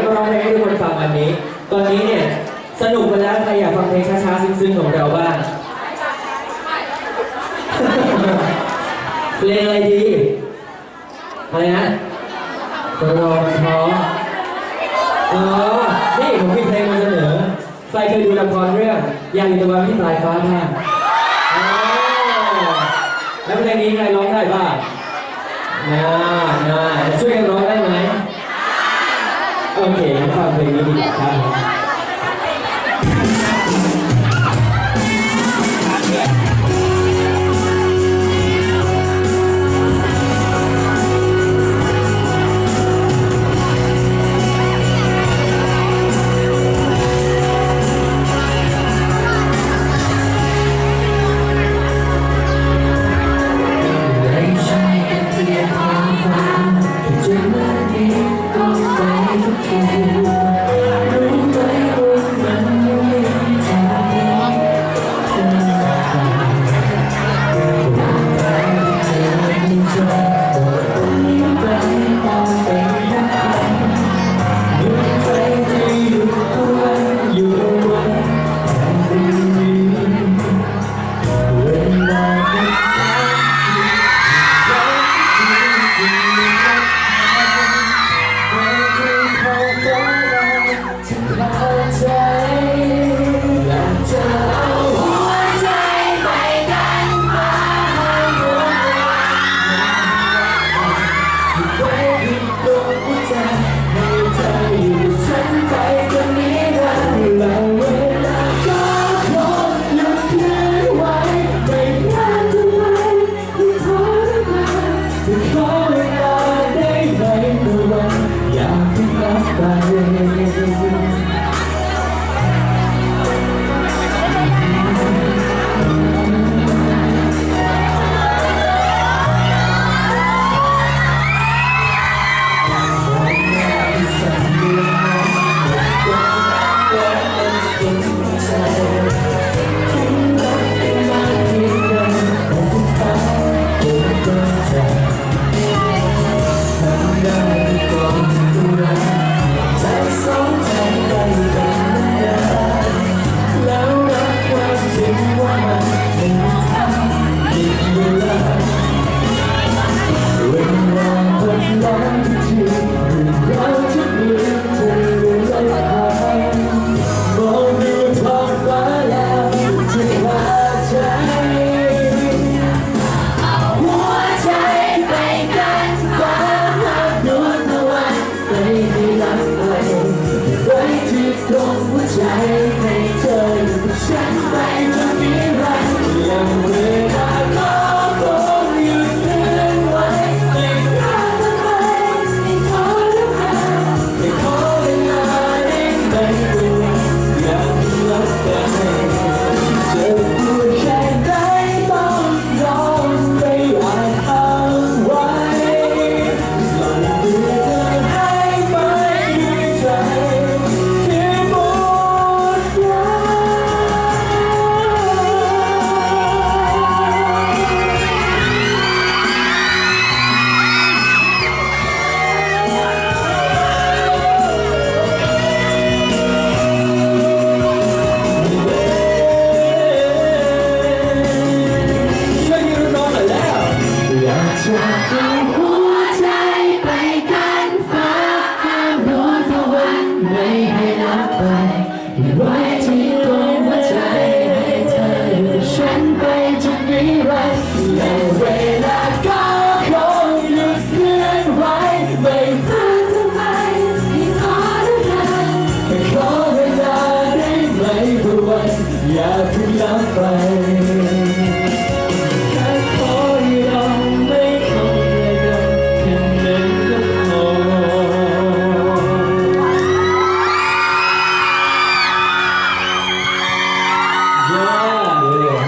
จะมาร้องเพลงให้ทุกคนฟังวันนี้ ตอนนี้เนี่ยสนุกไปแล้วใครอยากฟังเพลงช้าๆซึ้งๆของเราบ้างเพลงอะไรดีอะไรนะรอมันท้ออ๋อนี่ผมมีเพลงมาเสนอใครเคยดูละครเรื่องอยากอยู่ตะวันที่ปลายฟ้าบ้างแล้วเพลงนี้ใครร้องได้บ้างน่าน่าจะช่วยกันร้องได้ไหม โอเค งั้น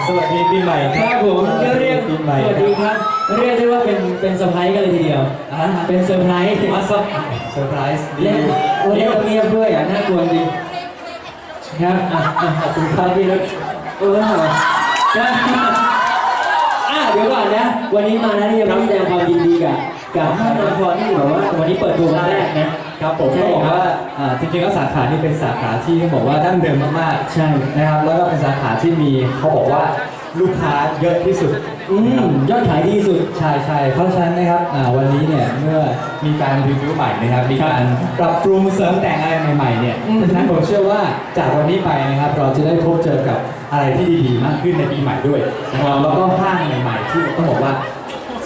สวัสดีปีใหม่ครับผมก็เรียกปีใหม่สวัสดีครับ เรียกได้ว่าเป็นเป็นเซอร์ไพรส์กันเลยทีเดียว อ่าเป็นเซอร์ไพรส์มาเซอร์เซอร์ไพรส์ดีเล่นวันนี้เราเงียบด้วยอะน่ากลัวจริงครับอะอะขอบคุณครับที่รักเออนะอะเดี๋ยวก่อนนะ วันนี้มานะที่จะมาแสดงความยินดีกับกับท่านละครที่แบบว่าวันนี้เปิดตัววันแรกนะ ครับผมใช่ก็บอกครับว่าอ่าจริงๆแล้วสาขานี่เป็นสาขาที่ต้องบอกว่าดั้งเดิมมากๆใช่นะครับ แล้วก็เป็นสาขาที่มีเขาบอกว่าลูกค้าเยอะที่สุดอืมยอดขายดีสุด ใช่ใช่เพราะฉะนั้นนะครับอ่าวันนี้เนี่ยเมื่อมีการรีวิวใหม่นะครับมีการปรับปรุงเสริมแต่งอะไรใหม่ๆเนี่ยอืม เพราะฉะนั้นผมเชื่อว่าจากวันนี้ไปนะครับเราจะได้พบเจอกับอะไรที่ดีๆมากขึ้นในปีใหม่ด้วยนะครับแล้วก็ห้างใหม่ๆที่ต้องบอกว่า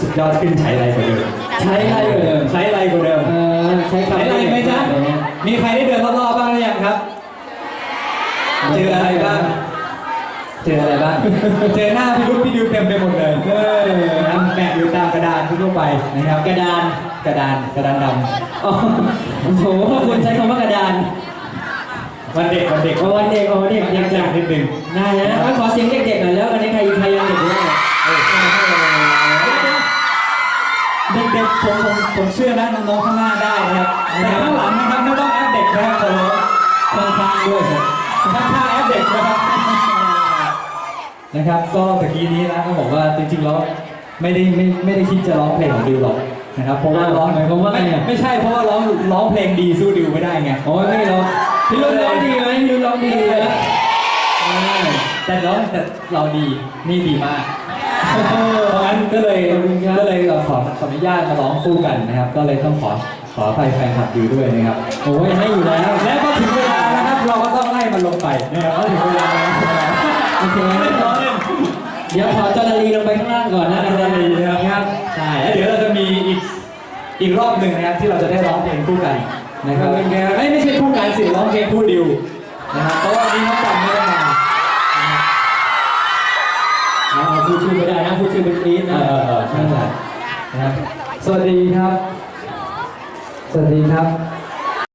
สุดยอดขึ้นใช้ไรกว่าเดิมใช้ไรกว่าเดิม ใช้ไรกว่าเดิม เออใช้คำ มีใครได้เดินรอบๆบ้างหรือยังครับ เจออะไรบ้าง เจออะไรบ้าง เจอหน้าพี่รุ่พี่ดิวเต็มไปหมดเลยเออนะแปะอยู่ตามกระดานทั่วไปนะครับ กระดาน กระดาน กระดานดำอ๋อโอ้โหคุณใช้คำว่ากระดาน วันเด็กวันเด็กเอาวันเด็กวันเด็กยังจังนิดนึงได้นะขอเสียงเด็กๆหน่อยแล้วอันนี้ใครใครยังเด็ก เด็กๆผมผมผมเชื่อนะน้องๆข้างหน้าได้นะครับแต่ข้างหลังนะครับไม่ต้องแอปเด็กนะครับขอร้องข้างๆด้วยครับข้างๆแอปเด็กนะครับนะครับ ก็ตะกี้นี้นะต้องบอกว่าจริงๆแล้วไม่ได้ไม่ไม่ได้คิดจะร้องเพลงของดิวหรอกนะครับเพราะว่าร้องหมายความว่าไงอะ ไม่ใช่เพราะว่าร้องร้องเพลงดีสู้ดิวไม่ได้ไง โอ้ยไม่หรอกพี่รุ่นร้องดีไหมพี่รุ่นร้องดีเลยนะแต่ร้องแต่เราดีนี่ดีมาก เพราะงั้นก็เลยก็เลยขอขออนุญาตมาร้องคู่กันนะครับ ก็เลยต้องขอขออภัยแฟนคลับดิวด้วยนะครับโอ้ยให้อยู่แล้ว และพอถึงเวลานะครับ เราก็ต้องไล่มันลงไปนะครับพอถึงเวลาแล้วโอเคเล่นล้อเล่นเดี๋ยวขอจารีลงไปข้างล่างก่อนนะน่าจะดีนะครับใช่แล้วเดี๋ยวเราจะมีอีกอีกรอบหนึ่งนะครับที่เราจะได้ร้องเพลงคู่กันนะครับไม่ไม่ใช่คู่กันสิร้องเพลงคู่ดิวนะครับเพราะว่าวันนี้น้องกันไม่ได้มาเอาเอาพูดชื่อ ไม่ได้นะพูดชื่อเป็นปี๊ดนะเออเออใช่ใช่นะครับสวัสดีครับ สวัสดีครับ